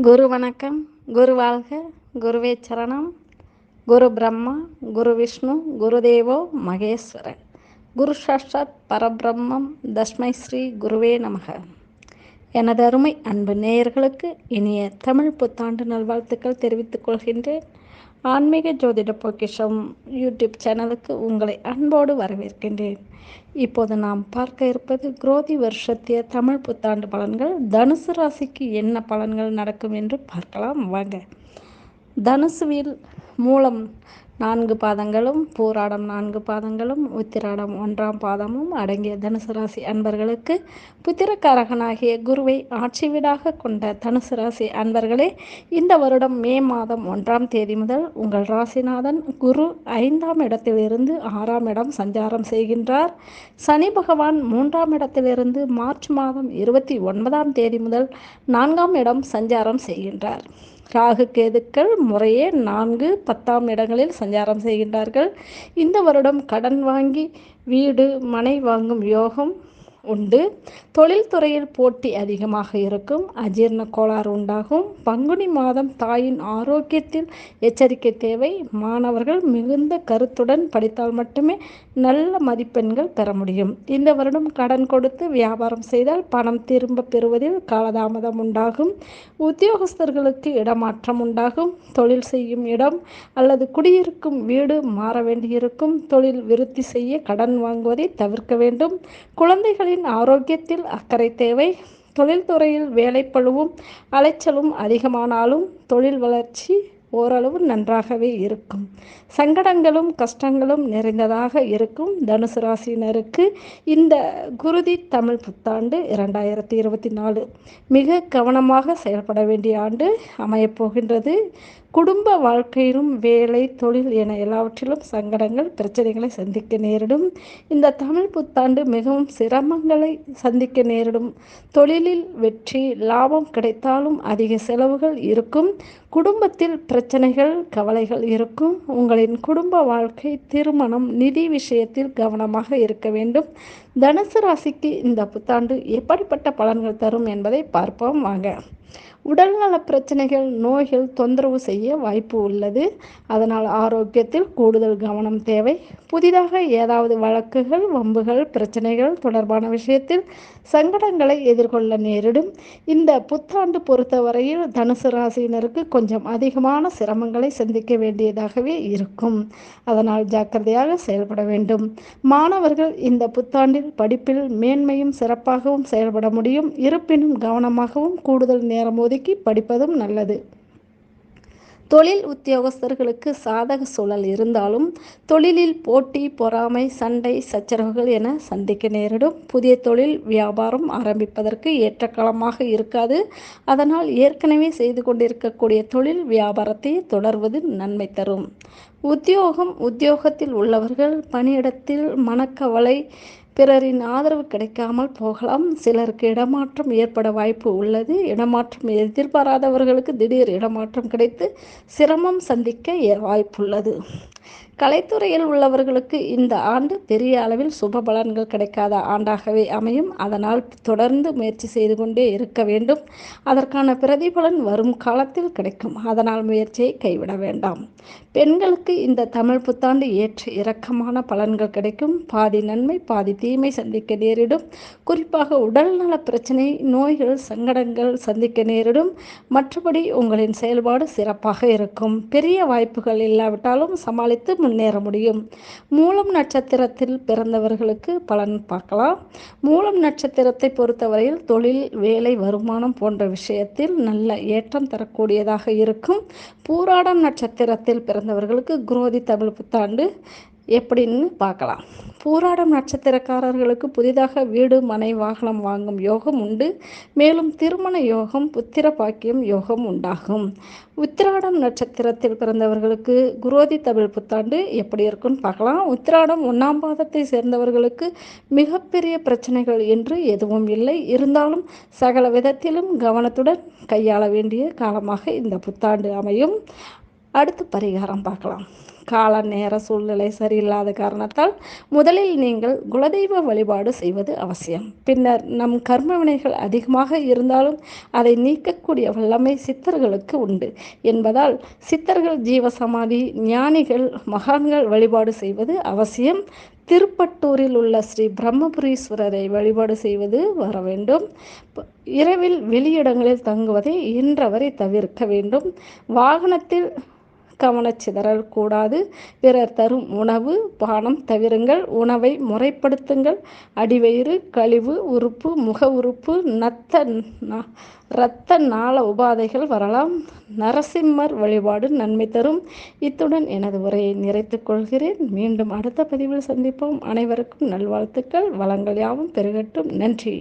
குரு வணக்கம் குரு வாழ்க குருவே சரணம். குரு பிரம்மா குரு விஷ்ணு குருதேவோ மகேஸ்வர குரு சாஷாத் பரபிரம்மம் தஸ்மை ஸ்ரீ குருவே நமக. எனது அருமை அன்பு நேயர்களுக்கு இனிய தமிழ் புத்தாண்டு நல்வாழ்த்துக்கள் தெரிவித்துக் கொள்கின்றேன். ஆன்மீக ஜோதிட பொக்கிஷம் யூடியூப் சேனலுக்கு உங்களை அன்போடு வரவேற்கின்றேன். இப்போது நாம் பார்க்க இருப்பது குரோதி வருஷத்திய தமிழ் புத்தாண்டு பலன்கள். தனுசு ராசிக்கு என்ன பலன்கள் நடக்கும் என்று பார்க்கலாம். வாங்க. தனுசுவில் மூலம் நான்கு பாதங்களும் பூராடம் நான்கு பாதங்களும் உத்திராடம் ஒன்றாம் பாதமும் அடங்கிய தனுசு ராசி அன்பர்களுக்கு புத்திரக்காரகனாகிய குருவை ஆட்சி வீடாக கொண்ட தனுசு ராசி அன்பர்களே இந்த வருடம் மே மாதம் ஒன்றாம் தேதி முதல் உங்கள் ராசிநாதன் குரு ஐந்தாம் இடத்திலிருந்து ஆறாம் இடம் சஞ்சாரம் செய்கின்றார். சனி பகவான் மூன்றாம் இடத்திலிருந்து மார்ச் மாதம் இருபத்தி ஒன்பதாம் தேதி முதல் நான்காம் இடம் சஞ்சாரம் செய்கின்றார். ராகு கேதுக்கள் முறையே நான்கு பத்தாம் இடங்களில் சஞ்சாரம் செய்கின்றார்கள். இந்த வருடம் கடன் வாங்கி வீடு மனை வாங்கும் யோகம் உண்டு. தொழில்துறையில் போட்டி அதிகமாக இருக்கும். அஜீர்ண கோளாறு உண்டாகும். பங்குனி மாதம் தாயின் ஆரோக்கியத்தில் எச்சரிக்கை தேவை. மாணவர்கள் மிகுந்த கருத்துடன் படித்தால் மட்டுமே நல்ல மதிப்பெண்கள் பெற முடியும். இந்த வருடம் கடன் கொடுத்து வியாபாரம் செய்தால் பணம் திரும்ப பெறுவதில் காலதாமதம் உண்டாகும். உத்தியோகஸ்தர்களுக்கு இடமாற்றம் உண்டாகும். தொழில் செய்யும் இடம் அல்லது குடியிருக்கும் வீடு மாற வேண்டியிருக்கும். தொழில் விருத்தி செய்ய கடன் வாங்குவதை தவிர்க்க வேண்டும். குழந்தைகளின் ஆரோக்கியத்தில் அக்கறை தேவை. தொழில்துறையில் வேலைப்பழுவும் அலைச்சலும் அதிகமானாலும் தொழில் வளர்ச்சி ஓரளவு நன்றாகவே இருக்கும். சங்கடங்களும் கஷ்டங்களும் நிறைந்ததாக இருக்கும். தனுசு ராசினருக்கு இந்த குருதி தமிழ் புத்தாண்டு இரண்டாயிரத்தி இருபத்தி நாலு மிக கவனமாக செயல்பட வேண்டிய ஆண்டு அமையப்போகின்றது குடும்ப வாழ்க்கையிலும் வேலை தொழில் என எல்லாவற்றிலும் சங்கடங்கள் பிரச்சனைகளை சந்திக்க நேரிடும். இந்த தமிழ் புத்தாண்டு மிகவும் சிரமங்களை சந்திக்க நேரிடும். தொழிலில் வெற்றி லாபம் கிடைத்தாலும் அதிக செலவுகள் இருக்கும். குடும்பத்தில் பிரச்சனைகள் கவலைகள் இருக்கும். உங்களின் குடும்ப வாழ்க்கை திருமணம் நிதி விஷயத்தில் கவனமாக இருக்க வேண்டும். தனுசு ராசிக்கு இந்த புத்தாண்டு எப்படிப்பட்ட பலன்கள் தரும் என்பதை பார்ப்போம். வாங்க. உடல்நல பிரச்சனைகள் நோய்கள் தொந்தரவு செய்ய வாய்ப்பு உள்ளது. அதனால் ஆரோக்கியத்தில் கூடுதல் கவனம் தேவை. புதிதாக ஏதாவது வழக்குகள் வம்புகள் பிரச்சனைகள் தொடர்பான விஷயத்தில் சங்கடங்களை எதிர்கொள்ள நேரிடும். இந்த புத்தாண்டு பொறுத்தவரையில் தனுசு ராசியினருக்கு கொஞ்சம் அதிகமான சிரமங்களை சந்திக்க வேண்டியதாகவே இருக்கும். அதனால் ஜாக்கிரதையாக செயல்பட வேண்டும். மாணவர்கள் இந்த புத்தாண்டில் படிப்பில் மேன்மையும் சிறப்பாகவும் செயல்பட முடியும். இருப்பினும் கவனமாகவும் கூடுதல் நேரம் ஒதுக்கி படிப்பதும் நல்லது. தொழில் உத்தியோகஸ்தர்களுக்கு சாதக சூழல் இருந்தாலும் தொழிலில் போட்டி பொறாமை சண்டை சச்சரவுகள் என சந்திக்க நேரிடும். புதிய தொழில் வியாபாரம் ஆரம்பிப்பதற்கு ஏற்ற காலமாக இருக்காது. அதனால் ஏற்கனவே செய்து கொண்டிருக்கக்கூடிய தொழில் வியாபாரத்தை தொடர்வது நன்மை தரும். உத்தியோகம் உத்தியோகத்தில் உள்ளவர்கள் பணியிடத்தில் மனக்கவலை பிறரின் ஆதரவு கிடைக்காமல் போகலாம். சிலருக்கு இடமாற்றம் ஏற்பட வாய்ப்பு உள்ளது. இடமாற்றம் எதிர்பாராதவர்களுக்கு திடீர் இடமாற்றம் கிடைத்து சிரமம் சந்திக்க வாய்ப்புள்ளது. கலைத்துறையில் உள்ளவர்களுக்கு இந்த ஆண்டு பெரிய அளவில் சுப பலன்கள் கிடைக்காத ஆண்டாகவே அமையும். அதனால் தொடர்ந்து முயற்சி செய்து கொண்டே இருக்க வேண்டும். அதற்கான பிரதிபலன் வரும் காலத்தில் கிடைக்கும். அதனால் முயற்சியை கைவிட வேண்டாம். பெண்களுக்கு இந்த தமிழ் புத்தாண்டு ஏற்ற இறக்கமான பலன்கள் கிடைக்கும். பாதி நன்மை பாதி தீமை சந்திக்க நேரிடும். குறிப்பாக உடல்நல பிரச்சனை நோய்கள் சங்கடங்கள் சந்திக்க நேரிடும். மற்றபடி உங்களின் செயல்பாடு சிறப்பாக இருக்கும். பெரிய வாய்ப்புகள் இல்லாவிட்டாலும் சமாளித்து முன்னேற முடியும். மூலம் நட்சத்திரத்தில் பிறந்தவர்களுக்கு பலன் பார்க்கலாம். மூலம் நட்சத்திரத்தை பொறுத்தவரையில் தொழில் வேலை வருமானம் போன்ற விஷயத்தில் நல்ல ஏற்றம் தரக்கூடியதாக இருக்கும். பூராடம் நட்சத்திரத்தில் பிறந்தவர்களுக்கு குரோதி தமிழ் புத்தாண்டு எப்படின்னு பார்க்கலாம். பூராடம் நட்சத்திரக்காரர்களுக்கு புதிதாக வீடு மனை வாகனம் வாங்கும் யோகம் உண்டு. மேலும் திருமண யோகம் புத்திர பாக்கியம் யோகம் உண்டாகும். உத்திராடம் நட்சத்திரத்தில் பிறந்தவர்களுக்கு குரோதி தமிழ் புத்தாண்டு எப்படி இருக்குன்னு பார்க்கலாம். உத்திராடம் ஒன்றாம் பாதத்தை சேர்ந்தவர்களுக்கு மிகப்பெரிய பிரச்சனைகள் என்று எதுவும் இல்லை. இருந்தாலும் சகல விதத்திலும் கவனத்துடன் கையாள வேண்டிய காலமாக இந்த புத்தாண்டு அமையும். அடுத்து பரிகாரம் பார்க்கலாம். கால நேர சூழ்நிலை சரியில்லாத காரணத்தால் முதலில் நீங்கள் குலதெய்வ வழிபாடு செய்வது அவசியம். பின்னர் நம் கர்ம வினைகள் அதிகமாக இருந்தாலும் அதை நீக்கக்கூடிய வல்லமை சித்தர்களுக்கு உண்டு. என்பதால் சித்தர்கள் ஜீவசமாதி ஞானிகள் மகான்கள் வழிபாடு செய்வது அவசியம். திருப்பட்டூரில் உள்ள ஸ்ரீ பிரம்மபுரீஸ்வரரை வழிபாடு செய்வது வர வேண்டும். இரவில் வெளியிடங்களில் தங்குவதை இன்றவரை தவிர்க்க வேண்டும். வாகனத்தில் கவனச்சிதறல் கூடாது. பிறர் தரும் உணவு பானம் தவிருங்கள். உணவை முறைப்படுத்துங்கள். அடிவயிறு கழிவு உறுப்பு முக உறுப்பு நத்த இரத்த நாள உபாதைகள் வரலாம். நரசிம்மர் வழிபாடு நன்மை தரும். இத்துடன் எனது உரையை நிறைத்துக் கொள்கிறேன். மீண்டும் அடுத்த பதிவில் சந்திப்போம். அனைவருக்கும் நல்வாழ்த்துக்கள். வளங்கள் யாவும் பெருகட்டும். நன்றி.